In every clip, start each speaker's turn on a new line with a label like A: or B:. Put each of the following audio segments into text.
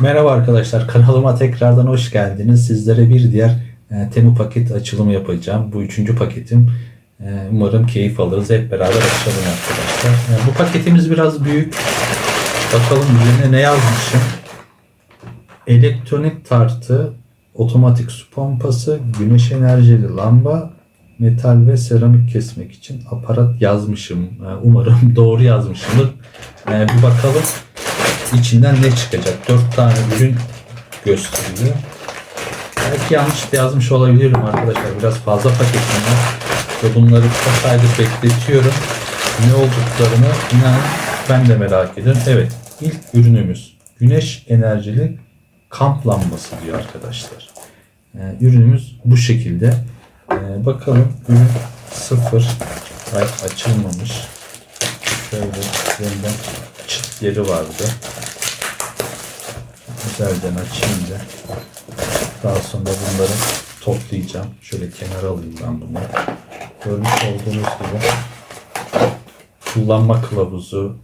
A: Merhaba arkadaşlar, kanalıma tekrardan hoş geldiniz. Sizlere bir diğer e, Temu paket açılımı yapacağım. Bu üçüncü paketim. E, umarım keyif alırız. Hep beraber açalım arkadaşlar. E, bu paketimiz biraz büyük. Bakalım üzerine ne yazmışım. Elektronik tartı, otomatik su pompası, güneş enerjili lamba, metal ve seramik kesmek için aparat yazmışım. Umarım doğru yazmışımdır. Bir bakalım içinden ne çıkacak? Dört tane ürün gösteriyor. Belki yanlış da yazmış olabilirim arkadaşlar. Biraz fazla paketim var. Ve bunları aydır bekletiyorum. Ne olduklarını inan ben de merak ediyorum. Evet ilk ürünümüz güneş enerjili kamp lambası diyor arkadaşlar. Ürünümüz bu şekilde. Bakalım ürün sıfır. Ay, açılmamış. Şöyle üzerinden çıt yeri vardı. Güzelden açayım da. Daha sonra bunları toplayacağım. Şöyle kenara alayım ben bunu. Görmüş olduğunuz gibi kullanma kılavuzu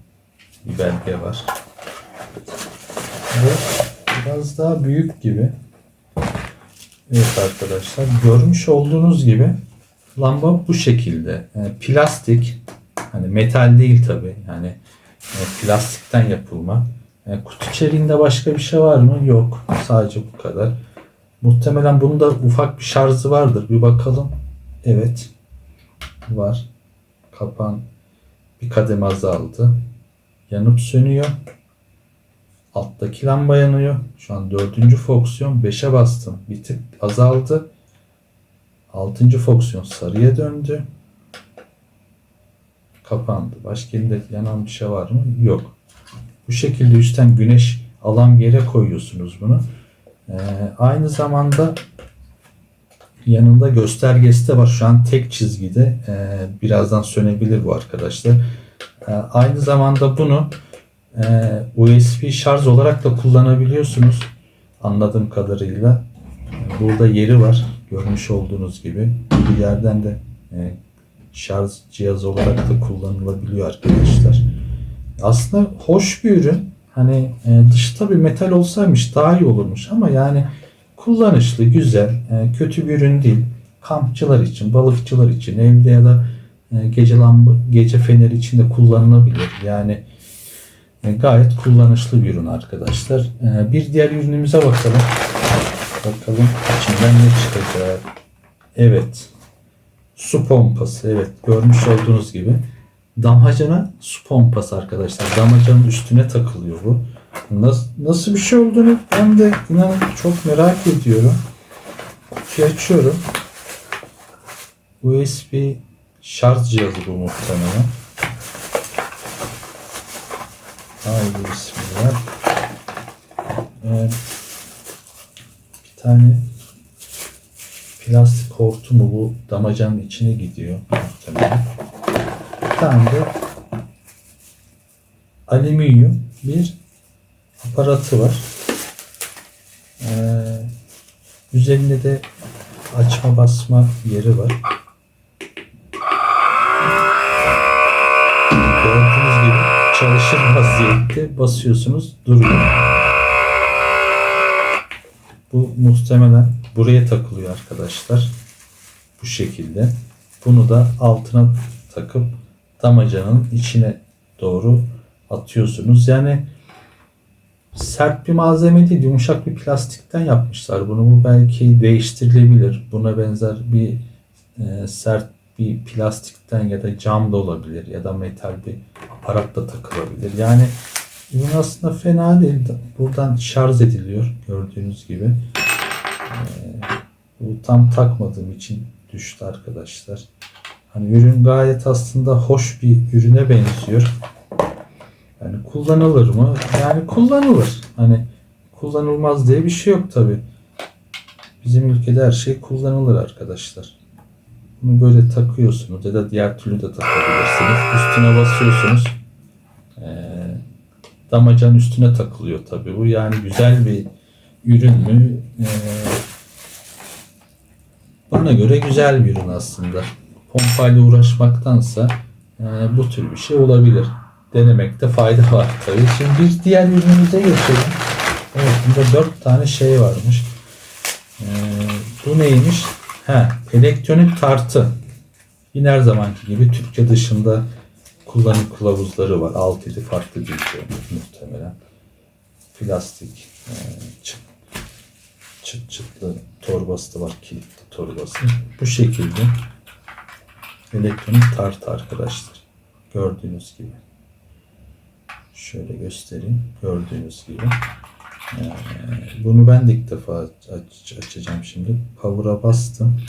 A: bir belge var. Bu biraz daha büyük gibi. Evet arkadaşlar görmüş olduğunuz gibi lamba bu şekilde. Yani plastik hani metal değil tabi yani e, plastikten yapılma. E, kutu içeriğinde başka bir şey var mı? Yok. Sadece bu kadar. Muhtemelen bunda ufak bir şarjı vardır. Bir bakalım. Evet. Var. Kapan bir kademe azaldı. Yanıp sönüyor. Alttaki lamba yanıyor. Şu an dördüncü fonksiyon 5'e bastım. Bir tık azaldı. Altıncı fonksiyon sarıya döndü. Kapandı. Başka elinde yanan bir şey var mı? Yok. Bu şekilde üstten güneş alan yere koyuyorsunuz bunu. Ee, aynı zamanda yanında göstergesi de var. Şu an tek çizgide. Ee, birazdan sönebilir bu arkadaşlar. Ee, aynı zamanda bunu e, USB şarj olarak da kullanabiliyorsunuz. Anladığım kadarıyla. Burada yeri var. Görmüş olduğunuz gibi. Bir yerden de e, şarj cihazı olarak da kullanılabiliyor arkadaşlar. Aslında hoş bir ürün. Hani e, dışı tabii metal olsaymış daha iyi olurmuş ama yani kullanışlı, güzel, e, kötü bir ürün değil. Kampçılar için, balıkçılar için, evde ya da e, gece lamba, gece feneri için de kullanılabilir. Yani e, gayet kullanışlı bir ürün arkadaşlar. E, bir diğer ürünümüze bakalım. Bakalım içinden ne çıkacak. Evet. Su pompası. Evet. Görmüş olduğunuz gibi. Damacana su pompası arkadaşlar. Damacanın üstüne takılıyor bu. Nasıl, nasıl bir şey olduğunu ben de inanın çok merak ediyorum. Kutuyu açıyorum. USB şarj cihazı bu muhtemelen. Haydi bismillah. Ee, bir tane plastik hortumu bu damacanın içine gidiyor muhtemelen. Bir tane de alüminyum bir aparatı var. Ee, üzerinde de açma basma yeri var. Çalışır vaziyette basıyorsunuz duruyor. Bu muhtemelen buraya takılıyor arkadaşlar. Bu şekilde. Bunu da altına takıp damacanın içine doğru atıyorsunuz. Yani sert bir malzeme değil, yumuşak bir plastikten yapmışlar bunu. Bu belki değiştirilebilir. Buna benzer bir e, sert bir plastikten ya da cam da olabilir ya da metal bir aparat da takılabilir. Yani ürün aslında fena değil. Buradan şarj ediliyor gördüğünüz gibi. E, bu tam takmadığım için düştü arkadaşlar. Hani ürün gayet aslında hoş bir ürüne benziyor. Yani kullanılır mı? Yani kullanılır. Hani kullanılmaz diye bir şey yok tabi. Bizim ülkede her şey kullanılır arkadaşlar. Bunu böyle takıyorsunuz ya da diğer türlü de takabilirsiniz. Üstüne basıyorsunuz. Ee, damacanın üstüne takılıyor tabi bu. Yani güzel bir ürün mü? Ee, bana göre güzel bir ürün aslında. Pompayla uğraşmaktansa e, bu tür bir şey olabilir. Denemekte fayda var tabii. Şimdi bir diğer ürünümüze geçelim. Evet bunda dört tane şey varmış. Ee, bu neymiş? Ha, elektronik tartı. Yine her zamanki gibi Türkçe dışında kullanım kılavuzları var. 6-7 farklı dilde muhtemelen. Plastik, e, çıt, çıt çıtlı torbası da var. Kilitli torbası. Bu şekilde elektronik tartı arkadaşlar. Gördüğünüz gibi. Şöyle göstereyim. Gördüğünüz gibi. Ee, bunu ben de ilk defa aç- açacağım şimdi. Power'a bastım.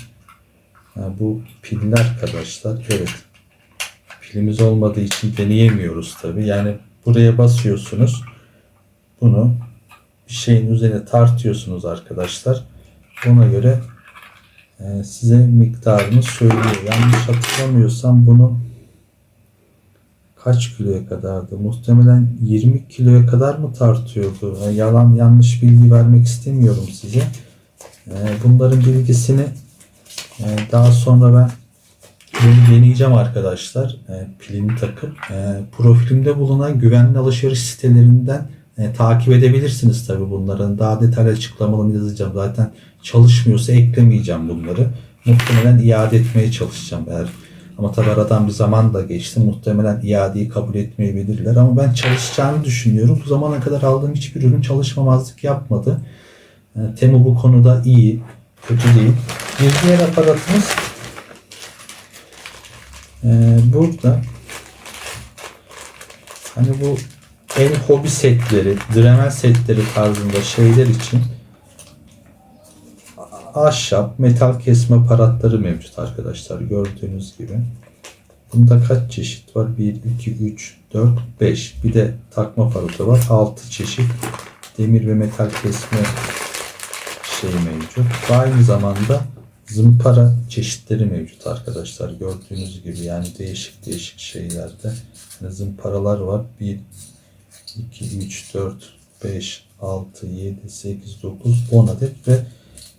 A: Ha, bu pilli arkadaşlar. Evet. Pilimiz olmadığı için deneyemiyoruz tabi. Yani buraya basıyorsunuz. Bunu bir şeyin üzerine tartıyorsunuz arkadaşlar. Ona göre e, size miktarını söylüyor. Yanlış hatırlamıyorsam bunu kaç kiloya kadardı? Muhtemelen 20 kiloya kadar mı tartıyordu? Yani yalan yanlış bilgi vermek istemiyorum size. Ee, Bunların bilgisini e, daha sonra ben bunu deneyeceğim arkadaşlar. E, Pilini takıp e, profilimde bulunan güvenli alışveriş sitelerinden takip edebilirsiniz tabi bunların. Daha detaylı açıklamalarını yazacağım. Zaten çalışmıyorsa eklemeyeceğim bunları. Muhtemelen iade etmeye çalışacağım eğer ama tabi aradan bir zaman da geçti. Muhtemelen iadeyi kabul etmeyebilirler. Ama ben çalışacağını düşünüyorum. Bu zamana kadar aldığım hiçbir ürün çalışmamazlık yapmadı. E, Temu bu konuda iyi. Kötü değil. Bir diğer aparatımız e, burada hani bu el hobi setleri, Dremel setleri tarzında şeyler için ahşap, metal kesme aparatları mevcut arkadaşlar gördüğünüz gibi. Bunda kaç çeşit var? 1, 2, 3, 4, 5. Bir de takma aparatı var. 6 çeşit demir ve metal kesme şey mevcut. Aynı zamanda zımpara çeşitleri mevcut arkadaşlar. Gördüğünüz gibi yani değişik değişik şeylerde yani zımparalar var. 1, 2, 3, 4, 5, 6, 7, 8, 9, 10 adet ve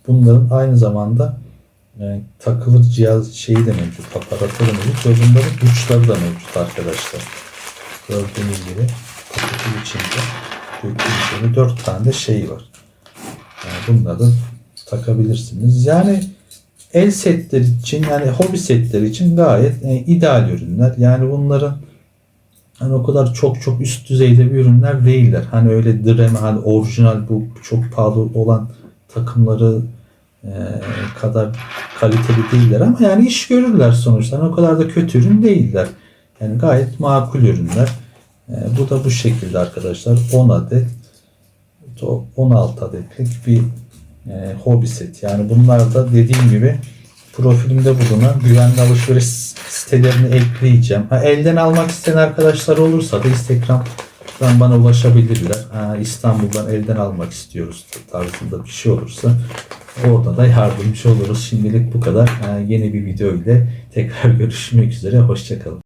A: bunların aynı zamanda e, takılır cihaz şeyi de mevcut. Aparatları mevcut ve bunların uçları da mevcut arkadaşlar. Gördüğünüz gibi kutu içinde içinde 4 tane de şey var. Yani bunları da takabilirsiniz. Yani el setleri için yani hobi setleri için gayet e, ideal ürünler. Yani bunların hani o kadar çok çok üst düzeyde bir ürünler değiller. Hani öyle dreme hani orijinal bu çok pahalı olan takımları e, kadar kaliteli değiller ama yani iş görürler sonuçta. O kadar da kötü ürün değiller. Yani gayet makul ürünler. E, bu da bu şekilde arkadaşlar. 10 adet 16 adetlik bir e, hobi set. Yani bunlar da dediğim gibi profilimde bulunan güvenli alışveriş sitelerini ekleyeceğim. Ha, elden almak isteyen arkadaşlar olursa da Instagram'dan bana ulaşabilirler. Ha, İstanbul'dan elden almak istiyoruz tarzında bir şey olursa orada da yardımcı oluruz. Şimdilik bu kadar. Ha, yeni bir video ile tekrar görüşmek üzere. Hoşçakalın.